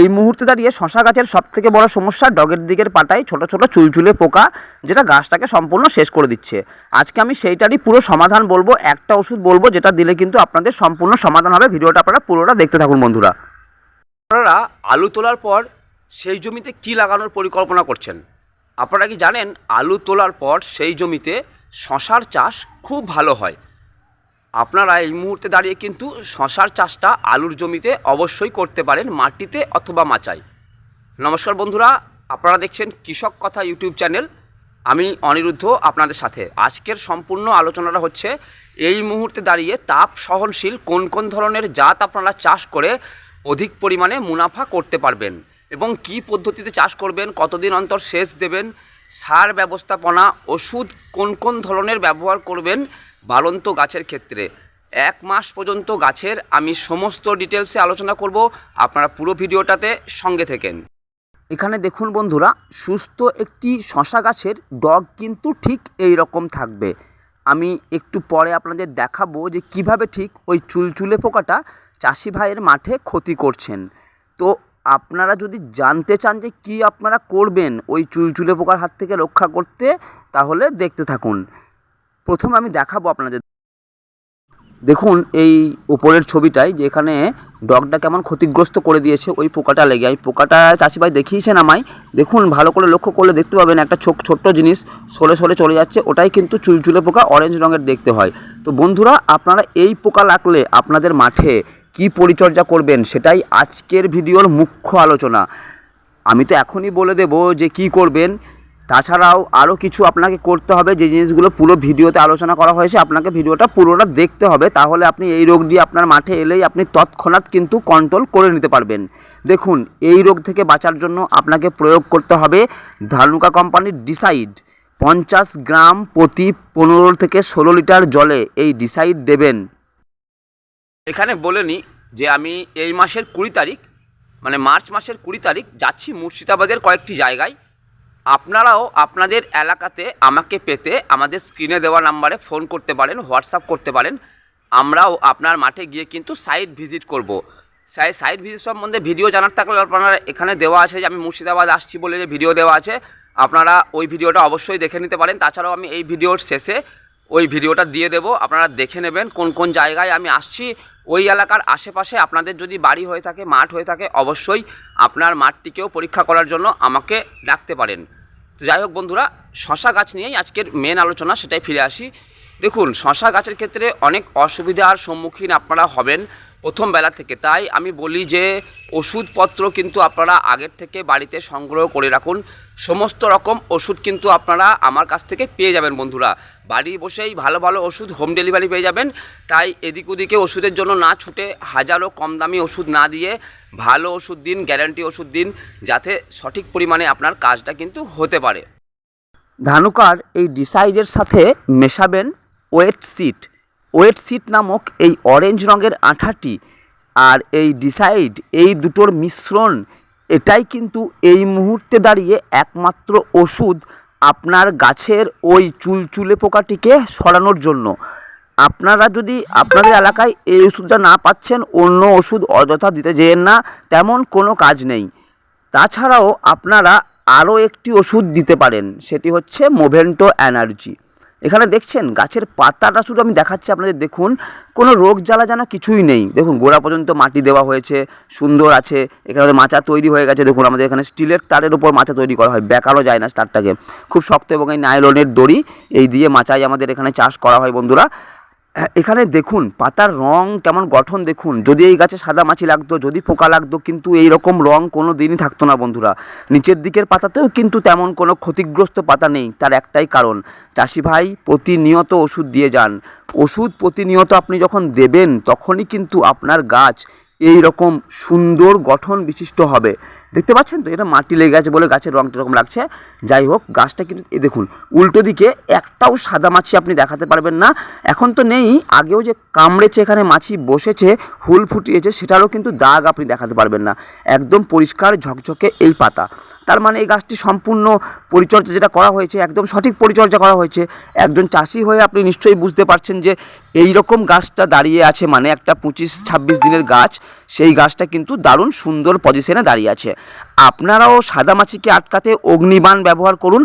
এই মুহূর্তে দাঁড়িয়ে শশা গাছের সব থেকে বড় সমস্যা, ডগের দিকের পাতায় ছোট ছোট চুলচুলে পোকা, যেটা গাছটাকে সম্পূর্ণ শেষ করে দিচ্ছে। আজকে আমি সেইটারই পুরো সমাধান বলব, একটা ওষুধ বলব, যেটা দিলে কিন্তু আপনাদের সম্পূর্ণ সমাধান হবে। ভিডিওটা আপনারা পুরোটা দেখতে থাকুন, বন্ধুরা। আপনারা আলু তোলার পর সেই জমিতে কি লাগানোর পরিকল্পনা করছেন? আপনারা কি জানেন, আলু তোলার পর সেই জমিতে শশার চাষ খুব ভালো হয়। আপনারা এই মুহূর্তে দাঁড়িয়ে কিন্তু শশার চাষটা আলুর জমিতে অবশ্যই করতে পারেন, মাটিতে অথবা মাচায়। নমস্কার বন্ধুরা, আপনারা দেখছেন কৃষক কথা ইউটিউব চ্যানেল। আমি অনিরুদ্ধ আপনাদের সাথে। আজকের সম্পূর্ণ আলোচনাটা হচ্ছে এই মুহূর্তে দাঁড়িয়ে তাপ সহনশীল কোন কোন ধরনের জাত আপনারা চাষ করে অধিক পরিমাণে মুনাফা করতে পারবেন এবং কি পদ্ধতিতে চাষ করবেন, কতদিন অন্তর সেচ দেবেন, সার ব্যবস্থাপনা, ওষুধ কোন কোন ধরনের ব্যবহার করবেন বালন্ত গাছের ক্ষেত্রে। এক মাস পর্যন্ত গাছের আমি সমস্ত ডিটেলসে আলোচনা করব, আপনারা পুরো ভিডিওটাতে সঙ্গে থেকেন। এখানে দেখুন বন্ধুরা, সুস্থ একটি শশা গাছের ডগ কিন্তু ঠিক এই রকম থাকবে। আমি একটু পরে আপনাদের দেখাবো যে কীভাবে ঠিক ওই চুলচুলে পোকাটা চাষি ভাইয়ের মাঠে ক্ষতি করছেন। তো আপনারা যদি জানতে চান যে কি আপনারা করবেন ওই চুলচুলে পোকার হাত থেকে রক্ষা করতে, তাহলে দেখতে থাকুন। প্রথমে আমি দেখাবো আপনাদের। দেখুন, এই উপরের ছবিটায় যেখানে ডগটা কেমন ক্ষতিগ্রস্ত করে দিয়েছে, ওই পোকাটা লেগে। এই পোকাটা চাষিভাই দেখিয়েছেন আমায়। দেখুন, ভালো করে লক্ষ্য করলে দেখতে পাবেন একটা ছোট, ছোট্ট জিনিস সরে সরে চলে যাচ্ছে। ওটাই কিন্তু চুলচুলে পোকা অরেঞ্জ রঙের দেখতে হয়। তো বন্ধুরা, আপনারা এই পোকা লাগলে আপনাদের মাঠে কি পরিচর্যা করবেন সেটাই আজকের ভিডিওর মুখ্য আলোচনা। আমি তো এখনই বলে দেব যে কি করবেন। তাছাড়াও আরও কিছু আপনাকে করতে হবে, যে জিনিসগুলো পুরো ভিডিওতে আলোচনা করা হয়েছে, আপনাকে ভিডিওটা পুরোটা দেখতে হবে, তাহলে আপনি এই রোগটি আপনার মাঠে এলেই আপনি তৎক্ষণাৎ কিন্তু কন্ট্রোল করে নিতে পারবেন। দেখুন, এই রোগ থেকে বাঁচার জন্য আপনাকে প্রয়োগ করতে হবে ধানুকা কোম্পানির ডিসাইড পঞ্চাশ গ্রাম প্রতি পনেরো থেকে ষোলো লিটার জলে এই ডিসাইড দেবেন। এখানে বলে নিই যে আমি এই মাসের কুড়ি তারিখ মানে মার্চ মাসের কুড়ি তারিখ যাচ্ছি মুর্শিদাবাদের কয়েকটি জায়গায়। আপনারাও আপনাদের এলাকাতে আমাকে পেতে আমাদের স্ক্রিনে দেওয়া নাম্বারে ফোন করতে পারেন হোয়াটসঅ্যাপ করতে পারেন। আমরাও আপনার মাঠে গিয়ে কিন্তু সাইট ভিজিট করব। সাই সাইট ভিজিট সম্বন্ধে ভিডিও জানার থাকলে আপনারা এখানে দেওয়া আছে যে আমি মুর্শিদাবাদ আসছি বলে যে ভিডিও দেওয়া আছে, আপনারা ওই ভিডিওটা অবশ্যই দেখে নিতে পারেন। তাছাড়াও আমি এই ভিডিওর শেষে ওই ভিডিওটা দিয়ে দেবো। আপনারা দেখে নেবেন কোন কোন জায়গায় আমি আসছি। ওই এলাকার আশেপাশে আপনাদের যদি বাড়ি হয়ে থাকে, মাঠ হয়ে থাকে, অবশ্যই আপনার মাঠটিকেও পরীক্ষা করার জন্য আমাকে ডাকতে পারেন। তো যাই হোক বন্ধুরা, শশা গাছ নিয়েই আজকের মেন আলোচনা, সেটাই ফিরে আসি। দেখুন, শশা গাছের ক্ষেত্রে অনেক অসুবিধার সম্মুখীন আপনারা হবেন। প্রথম বেলা থেকে। তাই আমি বলি যে, ওষুধপত্র কিন্তু আপনারা আগের থেকে বাড়িতে সংগ্রহ করে রাখুন। সমস্ত রকম ওষুধ কিন্তু আপনারা আমার কাছ থেকে পেয়ে যাবেন বন্ধুরা। বাড়ি বসেই ভালো ভালো ওষুধ হোম ডেলিভারি পেয়ে যাবেন। তাই এদিক ওদিকে ওষুধের জন্য না ছুটে হাজারো কম দামি ওষুধ না দিয়ে ভালো ওষুধ দিন, গ্যারান্টি ওষুধ দিন, যাতে সঠিক পরিমাণে আপনার কাজটা কিন্তু হতে পারে। ধানুকার এই ডিসাইডের সাথে মেশাবেন ওয়েট সিট। ওয়েট সিট নামক এই অরেঞ্জ রঙের আঠাটি আর এই ডিসাইড, এই দুটোর মিশ্রণ, এটাই কিন্তু এই মুহূর্তে দাঁড়িয়ে একমাত্র ওষুধ আপনার গাছের ওই চুলচুলে পোকাটিকে সরানোর জন্য। আপনারা যদি আপনাদের এলাকায় এই ওষুধটা না পাচ্ছেন, অন্য ওষুধ অযথা দিতে যেয়েন না, তেমন কোনো কাজ নেই। তাছাড়াও আপনারা আরও একটি ওষুধ দিতে পারেন, সেটি হচ্ছে মোভেন্টো এনার্জি এখানে দেখছেন গাছের পাতাটা শুধু আমি দেখাচ্ছি আপনাদের, দেখুন, কোনো রোগ জ্বালা জানা কিছুই নেই। দেখুন, গোড়া পর্যন্ত মাটি দেওয়া হয়েছে, সুন্দর আছে, এখানে মাচা তৈরি হয়ে গেছে। দেখুন, আমাদের এখানে স্টিলের তারের উপর মাচা তৈরি করা হয়, বেকারও যায় না তারটাকে খুব শক্ত এবং এই নাইলনের দড়ি, এই দিয়ে মাচাই আমাদের এখানে চাষ করা হয় বন্ধুরা। এখানে দেখুন, পাতার রং কেমন গঠন দেখুন। যদি এই গাছে সাদা মাছি লাগতো, যদি পোকা লাগতো, কিন্তু এই রকম রং কোনো দিনই থাকতো না, বন্ধুরা। নিচের দিকের পাতাতেও কিন্তু তেমন কোনো ক্ষতিগ্রস্ত পাতা নেই, তার একটাই কারণ, চাষি ভাই প্রতিনিয়ত ওষুধ দিয়ে যান। ওষুধ প্রতিনিয়ত আপনি যখন দেবেন, তখনই কিন্তু আপনার গাছ এই রকম সুন্দর গঠন বিশিষ্ট হবে। দেখতে পাচ্ছেন তো? এটা মাটি লেগে আছে বলে গাছের রঙটা এরকম লাগছে। যাই হোক, গাছটা কিন্তু এ দেখুন, উল্টো দিকে একটাও সাদা মাছি আপনি দেখাতে পারবেন না। এখন তো নেই, আগেও যে কামড়েছে এখানে মাছি বসেছে, হুল ফুটিয়েছে, সেটারও কিন্তু দাগ আপনি দেখাতে পারবেন না। একদম পরিষ্কার ঝকঝকে এই পাতা। তার মানে এই গাছটি সম্পূর্ণ পরিচর্যা যেটা করা হয়েছে, একদম সঠিক পরিচর্যা করা হয়েছে। একজন চাষি হয়ে আপনি নিশ্চয়ই বুঝতে পারছেন যে এই রকম গাছটা দাঁড়িয়ে আছে মানে একটা পঁচিশ ছাব্বিশ দিনের গাছ, সেই গাছটা কিন্তু দারুণ সুন্দর পজিশনে দাঁড়িয়ে আছে। আপনারাও সাদামাছিকে আটকাতে অগ্নিবাণ ব্যবহার করুন।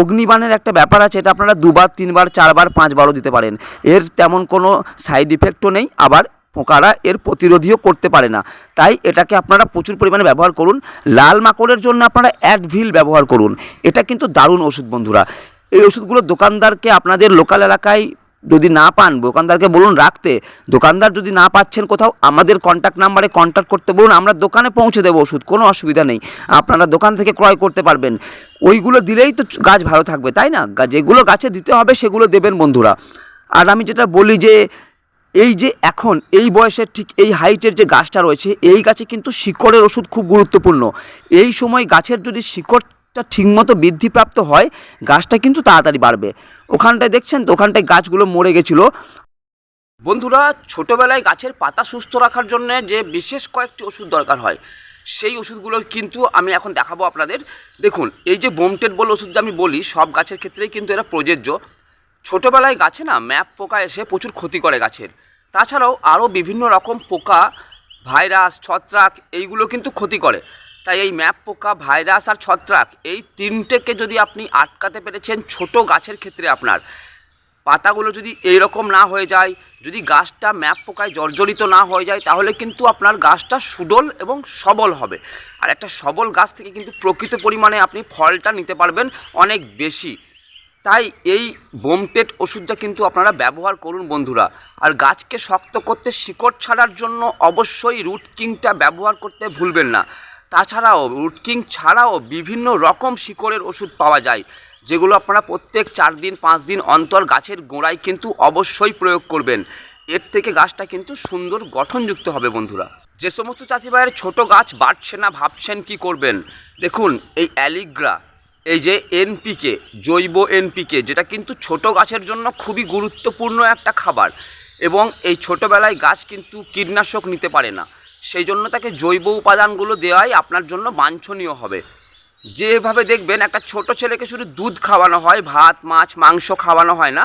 অগ্নিবাণের একটা ব্যাপার আছে, এটা আপনারা দুবার, তিনবার, চারবার, পাঁচবারও দিতে পারেন। এর তেমন কোনো সাইড ইফেক্টও নেই, আবার পোকারা এর প্রতিরোধীও করতে পারে না। তাই এটাকে আপনারা প্রচুর পরিমাণে ব্যবহার করুন। লাল মাকড়ের জন্য আপনারা অ্যাডভিল ব্যবহার করুন। এটা কিন্তু দারুণ ওষুধ বন্ধুরা। এই ওষুধগুলো দোকানদারকে আপনাদের লোকাল এলাকায় যদি না পান, দোকানদারকে বলুন রাখতে। দোকানদার যদি না পাচ্ছেন কোথাও, আমাদের কন্ট্যাক্ট নাম্বারে কন্ট্যাক্ট করতে বলুন, আমরা দোকানে পৌঁছে দেবো ওষুধ, কোনো অসুবিধা নেই। আপনারা দোকান থেকে ক্রয় করতে পারবেন। ওইগুলো দিলেই তো গাছ ভালো থাকবে, তাই না? যেগুলো গাছে দিতে হবে, সেগুলো দেবেন বন্ধুরা। আর আমি যেটা বলি যে, এই যে এখন, এই বয়সের ঠিক এই হাইটের যে গাছটা রয়েছে, এই গাছে কিন্তু শিকড়ের ওষুধ খুব গুরুত্বপূর্ণ। এই সময় গাছের যদি শিকড়টা ঠিকমতো বৃদ্ধিপ্রাপ্ত হয়, গাছটা কিন্তু তাড়াতাড়ি বাড়বে। ওখানটায় দেখছেন তো, ওখানটায় গাছগুলো মরে গেছিল। বন্ধুরা, ছোটোবেলায় গাছের পাতা সুস্থ রাখার জন্য যে বিশেষ কয়েকটি ওষুধ দরকার হয়, সেই ওষুধগুলো কিন্তু আমি এখন দেখাবো আপনাদের। দেখুন, এই যে বোমটেড বলে ওষুধটা আমি বলি, সব গাছের ক্ষেত্রেই কিন্তু এরা প্রযোজ্য। ছোটোবেলায় গাছে না, ম্যাপ পোকা এসে প্রচুর ক্ষতি করে গাছের। তাছাড়াও আরও বিভিন্ন রকম পোকা, ভাইরাস, ছত্রাক, এইগুলো কিন্তু ক্ষতি করে। তাই এই ম্যাপ পোকা, ভাইরাস আর ছত্রাক এই তিনটেকে যদি আপনি আটকাতে পেরেছেন ছোট গাছের ক্ষেত্রে আপনার, পাতাগুলো যদি এইরকম না হয়ে যায়, যদি গাছটা ম্যাপ পোকায় জর্জরিত না হয়ে যায়, তাহলে কিন্তু আপনার গাছটা সুডল এবং সবল হবে। আর একটা সবল গাছ থেকে কিন্তু প্রকৃত পরিমাণে আপনি ফলটা নিতে পারবেন অনেক বেশি। তাই এই বোমটেট ওষুধটা কিন্তু আপনারা ব্যবহার করুন বন্ধুরা। আর গাছকে শক্ত করতে শিকড় ছাড়ার জন্য অবশ্যই রুট কিংটা ব্যবহার করতে ভুলবেন না। তাছাড়াও রুট কিং ছাড়াও বিভিন্ন রকম শিকড়ের ওষুধ পাওয়া যায়, যেগুলো আপনারা প্রত্যেক চার দিন, পাঁচ দিন অন্তর গাছের গোড়ায় কিন্তু অবশ্যই প্রয়োগ করবেন। এর থেকে গাছটা কিন্তু সুন্দর গঠনযুক্ত হবে বন্ধুরা। যে সমস্ত চাষি ভাইয়ের ছোটো গাছ বাড়ছে না, ভাবছেন কি করবেন? দেখুন, এই অ্যালিগ্রা, এই যে এনপিকে, জৈব এনপিকে, যেটা কিন্তু ছোট গাছের জন্য খুবই গুরুত্বপূর্ণ একটা খাবার এবং এই ছোটোবেলায় গাছ কিন্তু কীটনাশক নিতে পারে না। সেই জন্য তাকে জৈব উপাদানগুলো দেওয়াই আপনার জন্য বাঞ্ছনীয় হবে। যেভাবে দেখবেন একটা ছোট ছেলেকে শুধু দুধ খাওয়ানো হয়, ভাত, মাছ, মাংস খাওয়ানো হয় না,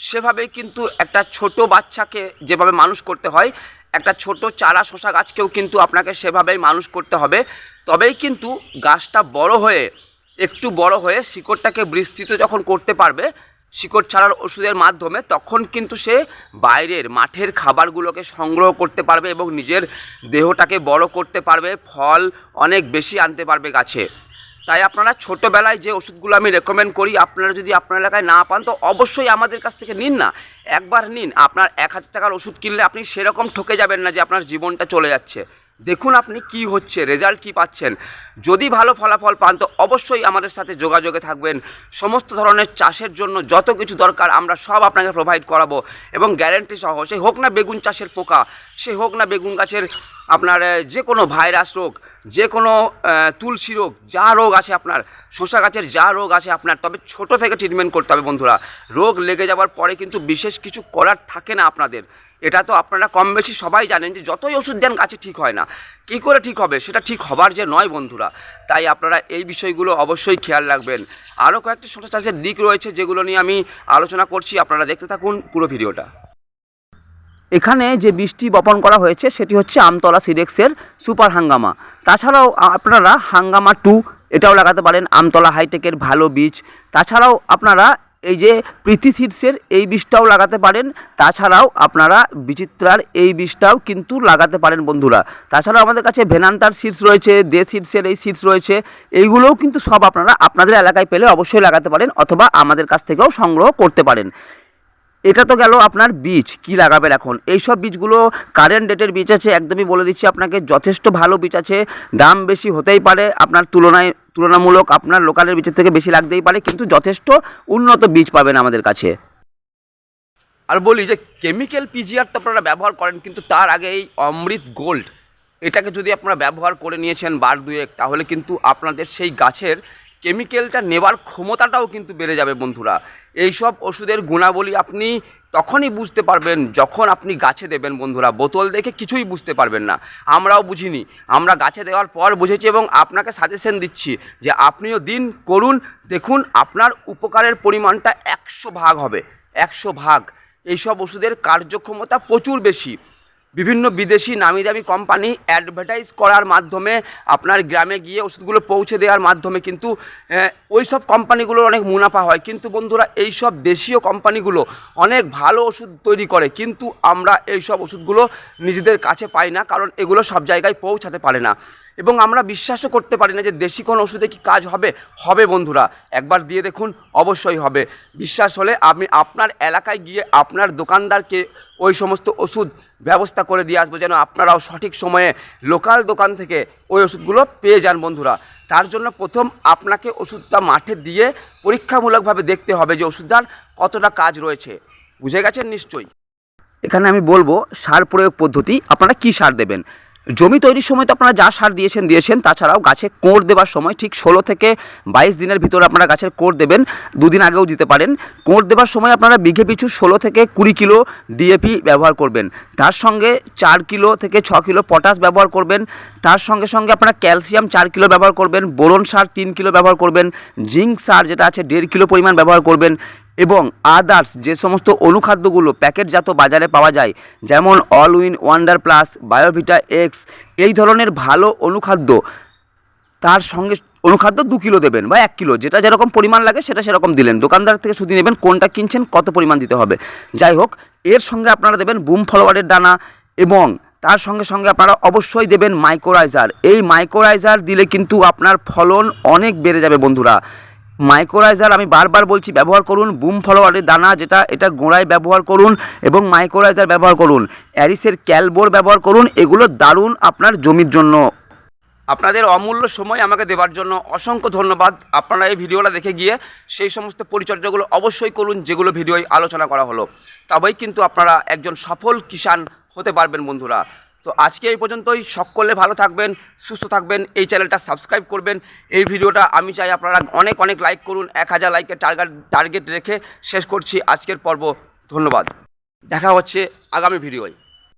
সেভাবে কিন্তু একটা ছোট বাচ্চাকে যেভাবে মানুষ করতে হয়, একটা ছোট চারা শশা গাছকেও কিন্তু আপনাকে সেভাবেই মানুষ করতে হবে। তবেই কিন্তু গাছটা বড় হয়ে, একটু বড় হয়ে শিকড়টাকে বিস্তৃত যখন করতে পারবে শিকড় ছাড়ার ওষুধের মাধ্যমে তখন কিন্তু সে বাইরের মাঠের খাবারগুলোকে সংগ্রহ করতে পারবে এবং নিজের দেহটাকে বড় করতে পারবে, ফল অনেক বেশি আনতে পারবে গাছে। তাই আপনারা ছোটোবেলায় যে ওষুধগুলো আমি রেকমেন্ড করি, আপনারা যদি আপনার এলাকায় না পান, তো অবশ্যই আমাদের কাছ থেকে নিন না। একবার নিন, আপনার এক হাজার টাকার ওষুধ কিনলে আপনি সেরকম ঠকে যাবেন না যে আপনার জীবনটা চলে যাচ্ছে। দেখুন আপনি কি হচ্ছে রেজাল্ট কি পাচ্ছেন। যদি ভালো ফলাফল পান, তো অবশ্যই আমাদের সাথে যোগাযোগে থাকবেন। সমস্ত ধরনের চাষের জন্য যত কিছু দরকার, আমরা সব আপনাকে প্রোভাইড করাবো। এবং গ্যারেন্টি সহ, সে হোক না বেগুন চাষের পোকা, সে হোক না বেগুন গাছের আপনার যে কোনো ভাইরাস রোগ, যে কোনো তুলসী রোগ, যা রোগ আছে আপনার শশা গাছের যা রোগ আছে আপনার, তবে ছোট থেকে ট্রিটমেন্ট করতে হবে বন্ধুরা। রোগ লেগে যাওয়ার পরে কিন্তু বিশেষ কিছু করার থাকে না আপনাদের। এটা তো আপনারা কম বেশি সবাই জানেন যে যতই ওষুধ দেন গাছে ঠিক হয় না। কী করে ঠিক হবে? সেটা ঠিক হবার যে নয় বন্ধুরা। তাই আপনারা এই বিষয়গুলো অবশ্যই খেয়াল রাখবেন। আরও কয়েকটি শসা চাষের দিক রয়েছে যেগুলো নিয়ে আমি আলোচনা করছি। আপনারা দেখতে থাকুন পুরো ভিডিওটা। এখানে যে বীজটি বপন করা হয়েছে, সেটি হচ্ছে আমতলা সিডেক্সের সুপার হাঙ্গামা। তাছাড়াও আপনারা হাঙ্গামা টু, এটাও লাগাতে পারেন, আমতলা হাইটেকের ভালো বীজ। তাছাড়াও আপনারা এই যে প্রীতি সিডসের এই বীজটাও লাগাতে পারেন, তাছাড়াও আপনারা বিচিত্রার এই বীজটাও কিন্তু লাগাতে পারেন বন্ধুরা। তাছাড়াও আমাদের কাছে ভেনান্তার সিডস রয়েছে, দে সিডসের এই সিডস রয়েছে, এইগুলোও কিন্তু সব আপনারা আপনাদের এলাকায় পেলে অবশ্যই লাগাতে পারেন, অথবা আমাদের কাছ থেকেও সংগ্রহ করতে পারেন। এটা তো গেল আপনার বীজ, কি লাগাবেন এখন? এই সব বীজগুলো কারেন্ট ডেটের বীজ আছে, একদমই বলে দিচ্ছি আপনাকে, যথেষ্ট ভালো বীজ আছে, দাম বেশি হতেই পারে, আপনার তুলনায়, তুলনামূলক আপনার লোকালের বীজের থেকে বেশি লাগতেই পারে, কিন্তু যথেষ্ট উন্নত বীজ পাবেন আমাদের কাছে। আর বলি যে কেমিক্যাল পিজিআর তো আপনারা ব্যবহার করেন, কিন্তু তার আগে এই অমৃত গোল্ড এটাকে যদি আপনারা ব্যবহার করে নিয়েছেন বার দুয়েক, তাহলে কিন্তু আপনাদের সেই গাছের কেমিক্যালটা নেবার ক্ষমতাটাও কিন্তু বেড়ে যাবে বন্ধুরা। এই সব ওষুধের গুণাবলী আপনি তখনই বুঝতে পারবেন যখন আপনি গাছে দেবেন বন্ধুরা। বোতল দেখে কিছুই বুঝতে পারবেন না। আমরাও বুঝিনি। আমরা গাছে দেওয়ার পর বুঝেছি এবং আপনাকে সাজেশন দিচ্ছি যে আপনিও দিন করুন, দেখুন আপনার উপকারের পরিমাণটা একশো ভাগ হবে। একশো ভাগ। এইসব ওষুধের কার্যক্ষমতা প্রচুর বেশি। বিভিন্ন বিদেশি নামি দামি কোম্পানি অ্যাডভার্টাইজ করার মাধ্যমে আপনার গ্রামে গিয়ে ওষুধগুলো পৌঁছে দেওয়ার মাধ্যমে কিন্তু ওই সব কোম্পানিগুলোর অনেক মুনাফা হয়। কিন্তু বন্ধুরা এই সব দেশীয় কোম্পানিগুলো অনেক ভালো ওষুধ তৈরি করে, কিন্তু আমরা এই সব ওষুধগুলো নিজেদের কাছে পাই না, কারণ এগুলো সব জায়গায় পৌঁছাতে পারে না। এবং আমরা বিশ্বাসও করতে পারি না যে দেশি কোনো ওষুধে কি কাজ হবে। হবে বন্ধুরা, একবার দিয়ে দেখুন, অবশ্যই হবে। বিশ্বাস হলে আমি আপনার এলাকায় গিয়ে আপনার দোকানদারকে ওই সমস্ত ওষুধ ব্যবস্থা করে দিয়ে আসব যেন আপনারাও সঠিক সময়ে লোকাল দোকান থেকে ওই ওষুধগুলো পেয়ে যান বন্ধুরা। তার জন্য প্রথম আপনাকে ওষুধটা মাঠে দিয়ে পরীক্ষামূলকভাবে দেখতে হবে যে ওষুধটার কতটা কাজ রয়েছে। বুঝে গেছেন নিশ্চয়ই? এখানে আমি বলব সার প্রয়োগ পদ্ধতি, আপনারা কি সার দেবেন? জমি তৈরির সময় তো আপনারা যা সার দিয়েছেন দিয়েছেন, তাছাড়াও গাছে কোড় দেওয়ার সময় ঠিক ষোলো থেকে বাইশ দিনের ভিতরে আপনারা গাছের কোড় দেবেন, দুদিন আগেও দিতে পারেন। কোড় দেওয়ার সময় আপনারা বিঘে পিছু ষোলো থেকে কুড়ি কিলো ডিএপি ব্যবহার করবেন। তার সঙ্গে চার কিলো থেকে ছ কিলো পটাশ ব্যবহার করবেন। তার সঙ্গে সঙ্গে আপনারা ক্যালসিয়াম চার কিলো ব্যবহার করবেন, বোরন সার তিন কিলো ব্যবহার করবেন, জিঙ্ক সার যেটা আছে দেড় কিলো পরিমাণ ব্যবহার করবেন। এবং আদার্স যে সমস্ত অনুখাদ্যগুলো প্যাকেটজাত বাজারে পাওয়া যায়, যেমন All Win Wonder Plus Biovita X এই ধরনের ভালো অনুখাদ্য, তার সঙ্গে অনুখাদ্য দু কিলো দেবেন বা এক কিলো, যেটা যেরকম পরিমাণ লাগে সেটা সেরকম দিলেন। দোকানদার থেকে শুধু নেবেন, কোনটা কিনছেন, কত পরিমাণ দিতে হবে। যাই হোক, এর সঙ্গে আপনারা দেবেন বুম ফলোয়ারের দানা এবং তার সঙ্গে সঙ্গে আপনারা অবশ্যই দেবেন মাইক্রোরাইজার এই মাইক্রোরাইজার দিলে কিন্তু আপনার ফলন অনেক বেড়ে যাবে বন্ধুরা। মাইক্রোরাইজার আমি বারবার বলছি, ব্যবহার করুন বুম ফলোয়ারের দানা যেটা, এটা গোড়ায় ব্যবহার করুন এবং মাইক্রোরাইজার ব্যবহার করুন। অ্যারিসের ক্যালবোর ব্যবহার করুন, এগুলো দারুণ আপনার জমির জন্য। আপনাদের অমূল্য সময় আমাকে দেওয়ার জন্য অসংখ্য ধন্যবাদ। আপনারা এই ভিডিওটা দেখে গিয়ে সেই সমস্ত পরিচর্যাগুলো অবশ্যই করুন, যেগুলো ভিডিওয় আলোচনা করা হলো। তবেই কিন্তু আপনারা একজন সফল কিষাণ হতে পারবেন, বন্ধুরা। তো আজকে এই পর্যন্তই। সকলে ভালো থাকবেন, সুস্থ থাকবেন, এই চ্যানেলটা সাবস্ক্রাইব করবেন। এই ভিডিওটা আমি চাই আপনারা অনেক অনেক লাইক করুন, এক হাজার লাইকের টার্গেট টার্গেট রেখে শেষ করছি আজকের পর্ব। ধন্যবাদ। দেখা হচ্ছে আগামী ভিডিওয়